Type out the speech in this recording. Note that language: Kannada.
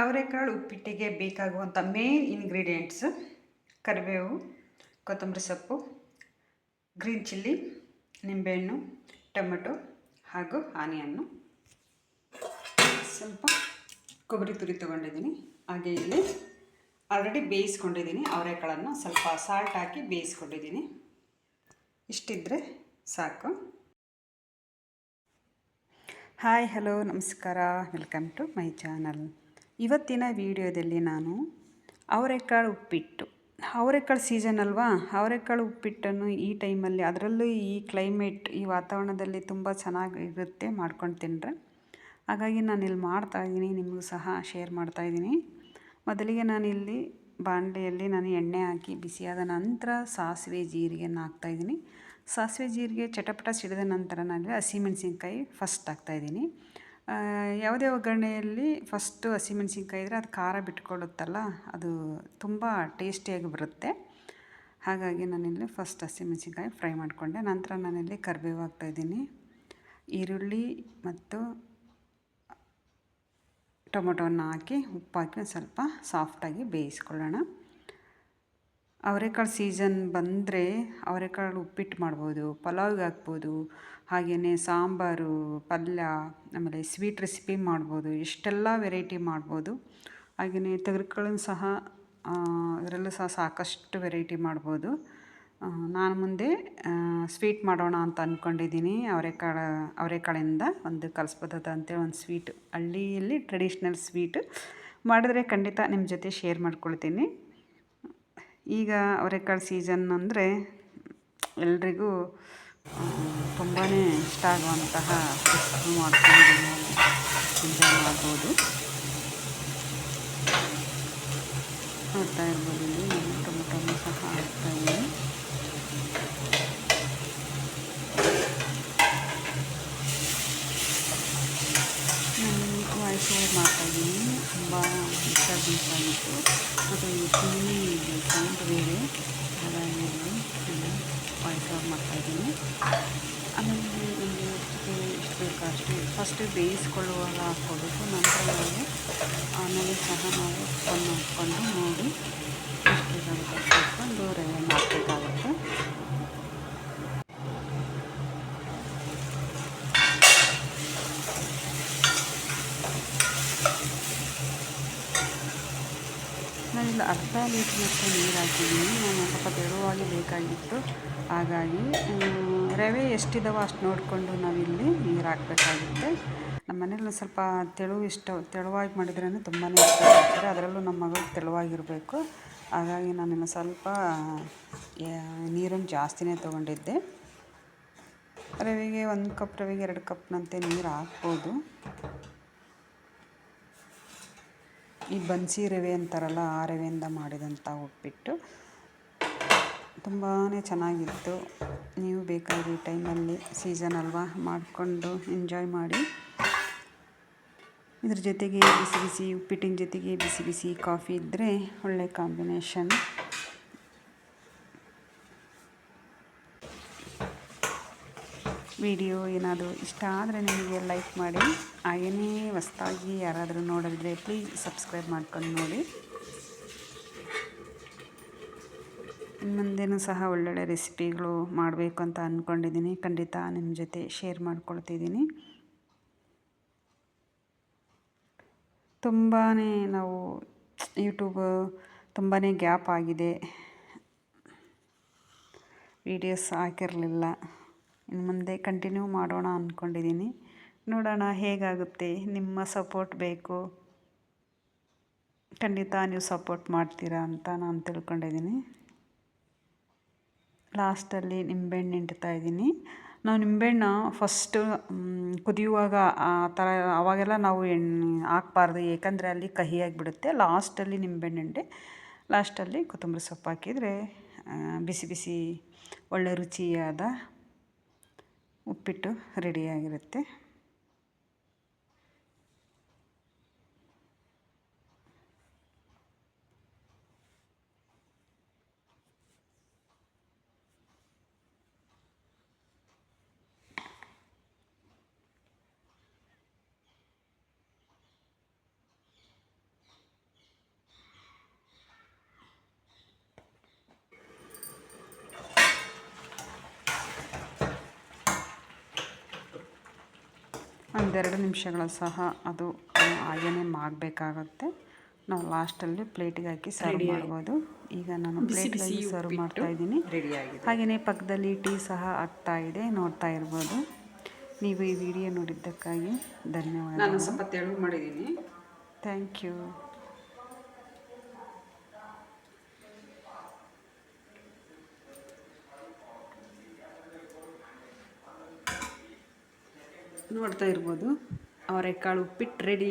ಅವರೆಕಾಳು ಉಪ್ಪಿಟ್ಟಿಗೆ ಬೇಕಾಗುವಂಥ ಮೇನ್ ಇಂಗ್ರೀಡಿಯೆಂಟ್ಸ್ ಕರಿಬೇವು, ಕೊತ್ತಂಬರಿ ಸೊಪ್ಪು ಗ್ರೀನ್ ಚಿಲ್ಲಿ ನಿಂಬೆಹಣ್ಣು, ಟೊಮೆಟೊ ಹಾಗೂ ಆನಿಯನ್ನು. ಸ್ವಲ್ಪ ಕೊಬ್ಬರಿ ತುರಿ ತೊಗೊಂಡಿದ್ದೀನಿ. ಹಾಗೆ ಇಲ್ಲಿ ಆಲ್ರೆಡಿ ಬೇಯಿಸ್ಕೊಂಡಿದ್ದೀನಿ. ಅವರೆಕಾಳನ್ನು ಸ್ವಲ್ಪ ಸಾಲ್ಟ್ ಹಾಕಿ ಬೇಯಿಸ್ಕೊಂಡಿದ್ದೀನಿ. ಇಷ್ಟಿದ್ರೆ ಸಾಕು. ಹಾಯ್ ಹಲೋ ನಮಸ್ಕಾರ. ವೆಲ್ಕಮ್ ಟು ಮೈ ಚಾನಲ್ ಇವತ್ತಿನ ವಿಡಿಯೋದಲ್ಲಿ ನಾನು ಅವರೆಕಾಳು ಉಪ್ಪಿಟ್ಟು. ಅವರೆಕಾಳು ಸೀಸನ್ ಅಲ್ವಾ? ಅವರೆಕಾಳು ಉಪ್ಪಿಟ್ಟನ್ನು ಈ ಟೈಮಲ್ಲಿ ಅದರಲ್ಲೂ ಈ ಕ್ಲೈಮೇಟ್ ಈ ವಾತಾವರಣದಲ್ಲಿ ತುಂಬ ಚೆನ್ನಾಗಿರುತ್ತೆ ಮಾಡ್ಕೊಂಡು ತಿಂದರೆ. ಹಾಗಾಗಿ ನಾನು ಇಲ್ಲಿ ಮಾಡ್ತಾ ಇದ್ದೀನಿ, ನಿಮಗೂ ಸಹ ಶೇರ್ ಮಾಡ್ತಾಯಿದ್ದೀನಿ ಮೊದಲಿಗೆ ನಾನಿಲ್ಲಿ ಬಾಣಲೆಯಲ್ಲಿ ನಾನು ಎಣ್ಣೆ ಹಾಕಿ ಬಿಸಿಯಾದ ನಂತರ ಸಾಸಿವೆ ಜೀರಿಗೆಯನ್ನು ಹಾಕ್ತಾಯಿದ್ದೀನಿ ಸಾಸಿವೆ, ಜೀರಿಗೆ ಚಟಪಟ ಸಿಡಿದ ನಂತರ ನಾನು ಹಸಿಮೆಣಸಿನ್ಕಾಯಿ ಫಸ್ಟ್ ಹಾಕ್ತಾಯಿದ್ದೀನಿ ಯಾವುದೇ ಒಗ್ಗರಣೆಯಲ್ಲಿ ಫಸ್ಟು ಹಸಿಮೆಣ್ಸಿನ್ಕಾಯಿ ಇದ್ದರೆ ಅದು ಖಾರ ಬಿಟ್ಕೊಳ್ಳುತ್ತಲ್ಲ, ಅದು ತುಂಬ ಟೇಸ್ಟಿಯಾಗಿ ಬರುತ್ತೆ. ಹಾಗಾಗಿ ನಾನಿಲ್ಲಿ ಫಸ್ಟ್ ಹಸಿಮೆಣ್ಸಿನ್ಕಾಯಿ ಫ್ರೈ ಮಾಡಿಕೊಂಡೆ. ನಂತರ ನಾನಿಲ್ಲಿ ಕರಿಬೇವು ಹಾಕ್ತಾಯಿದ್ದೀನಿ ಈರುಳ್ಳಿ ಮತ್ತು ಟೊಮೊಟೊವನ್ನು ಹಾಕಿ ಉಪ್ಪಾಕಿ ಒಂದು ಸ್ವಲ್ಪ ಸಾಫ್ಟಾಗಿ ಬೇಯಿಸ್ಕೊಳ್ಳೋಣ. ಅವರೆಕಾಳು ಸೀಸನ್ ಬಂದರೆ ಅವರೆಕಾಳು ಉಪ್ಪಿಟ್ಟು ಮಾಡ್ಬೋದು, ಪಲಾವ್ಗೆ ಹಾಕ್ಬೋದು ಹಾಗೆಯೇ ಸಾಂಬಾರು, ಪಲ್ಯ, ಆಮೇಲೆ ಸ್ವೀಟ್ ರೆಸಿಪಿ ಮಾಡ್ಬೋದು, ಇಷ್ಟೆಲ್ಲ ವೆರೈಟಿ ಮಾಡ್ಬೋದು. ಹಾಗೆಯೇ ತೆಗ್ದುಕೊಳ್ಳೋನು ಸಹ ಅದರಲ್ಲೂ ಸಹ ಸಾಕಷ್ಟು ವೆರೈಟಿ ಮಾಡ್ಬೋದು. ನಾನು ಮುಂದೆ ಸ್ವೀಟ್ ಮಾಡೋಣ ಅಂತ ಅಂದ್ಕೊಂಡಿದ್ದೀನಿ ಅವರೆಕಾಳು, ಅವರೆಕಾಳಿಂದ ಒಂದು ಕಲಿಸ್ಬೋದದ ಅಂತೇಳಿ ಒಂದು ಸ್ವೀಟ್, ಹಳ್ಳಿಯಲ್ಲಿ ಟ್ರೆಡಿಷ್ನಲ್ ಸ್ವೀಟ್ ಮಾಡಿದ್ರೆ ಖಂಡಿತ ನಿಮ್ಮ ಜೊತೆ ಶೇರ್ ಮಾಡ್ಕೊಳ್ತೀನಿ. ಈಗ ಅವರೆಕಾಳು ಸೀಸನ್ ಅಂದರೆ ಎಲ್ರಿಗೂ ತುಂಬಾ ಇಷ್ಟ ಆಗುವಂತಹ ಮಾಡ್ಕೊಂಡು ಎಂಜಾಯ್ ಮಾಡ್ಬೋದು. ನೋಡ್ತಾ ಇರ್ಬೋದು ಇಲ್ಲಿ ಟೊಮೊಟೊನು ಸಹ ಹಾಕ್ತಾಯಿದ್ದೀನಿ ನಾನು ವಾಯ್ಸ್ ಓವರ್ ಮಾಡ್ತಾಯಿದ್ದೀನಿ ತುಂಬ ಮತ್ತು ಟಿ ವಿ ಸೌಂಡ್ ಬೇರೆ ಹಾಗಾಗಿ ನಾನು ವಾಯ್ಸ್ ಮಾಡ್ತಾ ಮಾಡ್ತಾಯಿದ್ದೀನಿ ಆಮೇಲೆ ನಮಗೆ ಎಷ್ಟು ಎಷ್ಟು ಬೇಕು ಅಷ್ಟು ಫಸ್ಟು ಬೇಯಿಸ್ಕೊಳ್ಳುವಾಗ ಹಾಕ್ಕೊಬೇಕು ನಂತರ ನಾವು ಆಮೇಲೆ ಸಹ ನಾವು ಫೋನ್ ಹಾಕ್ಕೊಂಡು ನೋಡಿ ಎಷ್ಟು ಬೇಕಾಗುತ್ತೆ ಹಾಕ್ಕೊಂಡು ರವೆ ಹಾಕಬೇಕಾಗುತ್ತೆ ನಾನಿಲ್ಲಿ ಅರ್ಧ ಲೀಟ್ರಷ್ಟು ನೀರು ಹಾಕಿದ್ದೀನಿ ನಾನು ಸ್ವಲ್ಪ ತೆಳುವಾಗಿ ಬೇಕಾಗಿತ್ತು. ಹಾಗಾಗಿ ರವೆ ಎಷ್ಟಿದಾವೋ ಅಷ್ಟು ನೋಡಿಕೊಂಡು ನಾವಿಲ್ಲಿ ನೀರು ಹಾಕಬೇಕಾಗುತ್ತೆ ನಮ್ಮ ಮನೇಲಿ ಸ್ವಲ್ಪ ತೆಳು ಇಷ್ಟ, ತೆಳುವಾಗಿ ಮಾಡಿದ್ರೇ ತುಂಬಾ ಇಷ್ಟ ಇಷ್ಟಪಡ್ತಾರೆ ಅದರಲ್ಲೂ ನಮ್ಮ ಮಗಳು ತೆಳುವಾಗಿರಬೇಕು. ಹಾಗಾಗಿ ನಾನಿನ್ನು ಸ್ವಲ್ಪ ನೀರನ್ನು ಜಾಸ್ತಿನೇ ತೊಗೊಂಡಿದ್ದೆ. ರವೆಗೆ ಒಂದು ಕಪ್, ರವೆಗೆ ಎರಡು ಕಪ್ನಂತೆ ನೀರು ಹಾಕ್ಬೋದು. ಈ ಬನ್ಸಿ ರವೆ ಅಂತಾರಲ್ಲ, ಆ ರವೆಯಿಂದ ಮಾಡಿದಂಥ ಉಪ್ಪಿಟ್ಟು ತುಂಬಾ ಚೆನ್ನಾಗಿತ್ತು. ನೀವು ಬೇಕಾದ ಈ ಟೈಮಲ್ಲಿ ಸೀಸನ್ ಅಲ್ವಾ ಮಾಡಿಕೊಂಡು ಎಂಜಾಯ್ ಮಾಡಿ. ಇದ್ರ ಜೊತೆಗೆ ಬಿಸಿ ಬಿಸಿ ಉಪ್ಪಿಟ್ಟಿನ ಜೊತೆಗೆ ಬಿಸಿ ಬಿಸಿ ಕಾಫಿ ಇದ್ದರೆ ಒಳ್ಳೆ ಕಾಂಬಿನೇಷನ್ ವಿಡಿಯೋ ಏನಾದರೂ ಇಷ್ಟ ಆದರೆ ನಿಮಗೆ ಲೈಕ್ ಮಾಡಿ ಹಾಗೆಯೇ ಹೊಸ್ತಾಗಿ ಯಾರಾದರೂ ನೋಡಿದ್ರೆ ಪ್ಲೀಸ್ ಸಬ್ಸ್ಕ್ರೈಬ್ ಮಾಡ್ಕೊಂಡು ನೋಡಿ. ಮುಂದೆನೂ ಸಹ ಒಳ್ಳೊಳ್ಳೆ ರೆಸಿಪಿಗಳು ಮಾಡಬೇಕು ಅಂತ ಅಂದ್ಕೊಂಡಿದ್ದೀನಿ ಖಂಡಿತ ನಿಮ್ಮ ಜೊತೆ ಶೇರ್ ಮಾಡ್ಕೊಳ್ತಿದ್ದೀನಿ. ತುಂಬಾ ನಾವು ಯೂಟ್ಯೂಬ್ ತುಂಬಾ ಗ್ಯಾಪ್ ಆಗಿದೆ. ವಿಡಿಯೋಸ್ ಹಾಕಿರಲಿಲ್ಲ. ಇನ್ನು ಮುಂದೆ ಕಂಟಿನ್ಯೂ ಮಾಡೋಣ ಅಂದ್ಕೊಂಡಿದ್ದೀನಿ ನೋಡೋಣ ಹೇಗಾಗುತ್ತೆ, ನಿಮ್ಮ ಸಪೋರ್ಟ್ ಬೇಕು. ಖಂಡಿತ ನೀವು ಸಪೋರ್ಟ್ ಮಾಡ್ತೀರಾ ಅಂತ ನಾನು ತಿಳ್ಕೊಂಡಿದ್ದೀನಿ ಲಾಸ್ಟಲ್ಲಿ ನಿಂಬೆಹಣ್ಣು ಹಿಂಡ್ತಾ ಇದ್ದೀನಿ ನಾವು ನಿಂಬೆಹಣ್ಣು ಫಸ್ಟು ಕುದಿಯುವಾಗ ಆ ಥರ ಅವಾಗೆಲ್ಲ ನಾವು ಎಣ್ಣೆ ಹಾಕ್ಬಾರ್ದು, ಏಕೆಂದರೆ ಅಲ್ಲಿ ಕಹಿಯಾಗಿಬಿಡುತ್ತೆ. ಲಾಸ್ಟಲ್ಲಿ ನಿಂಬೆಹಣ್ಣು ಹಿಂಡಿ ಲಾಸ್ಟಲ್ಲಿ ಕೊತ್ತಂಬರಿ ಸೊಪ್ಪು ಹಾಕಿದರೆ ಬಿಸಿ ಬಿಸಿ ಒಳ್ಳೆ ರುಚಿಯಾದ ಉಪ್ಪಿಟ್ಟು ರೆಡಿಯಾಗಿರುತ್ತೆ ಒಂದೆರಡು ನಿಮಿಷಗಳ ಸಹ ಅದು ಹಾಗೇನೆ ಮಾಡಬೇಕಾಗತ್ತೆ. ನಾವು ಲಾಸ್ಟಲ್ಲಿ ಪ್ಲೇಟಿಗೆ ಹಾಕಿ ಸರ್ವ್ ಮಾಡ್ಬೋದು. ಈಗ ನಾನು ಪ್ಲೇಟ್ಗಾಗಿ ಸರ್ವ್ ಮಾಡ್ತಾ ಇದ್ದೀನಿ. ಹಾಗೆಯೇ ಪಕ್ಕದಲ್ಲಿ ಟೀ ಸಹ ಆಗ್ತಾ ಇದೆ ನೋಡ್ತಾ ಇರ್ಬೋದು. ನೀವು ಈ ವಿಡಿಯೋ ನೋಡಿದ್ದಕ್ಕಾಗಿ ಧನ್ಯವಾದ ನಾನು ಸ್ವಲ್ಪ ತೆಳು ಮಾಡಿದ್ದೀನಿ. Thank you. ನೋಡ್ತಾ ಇರ್ಬೋದು. ಅವರೆಕಾಳು ಉಪ್ಪಿಟ್ಟು ರೆಡಿ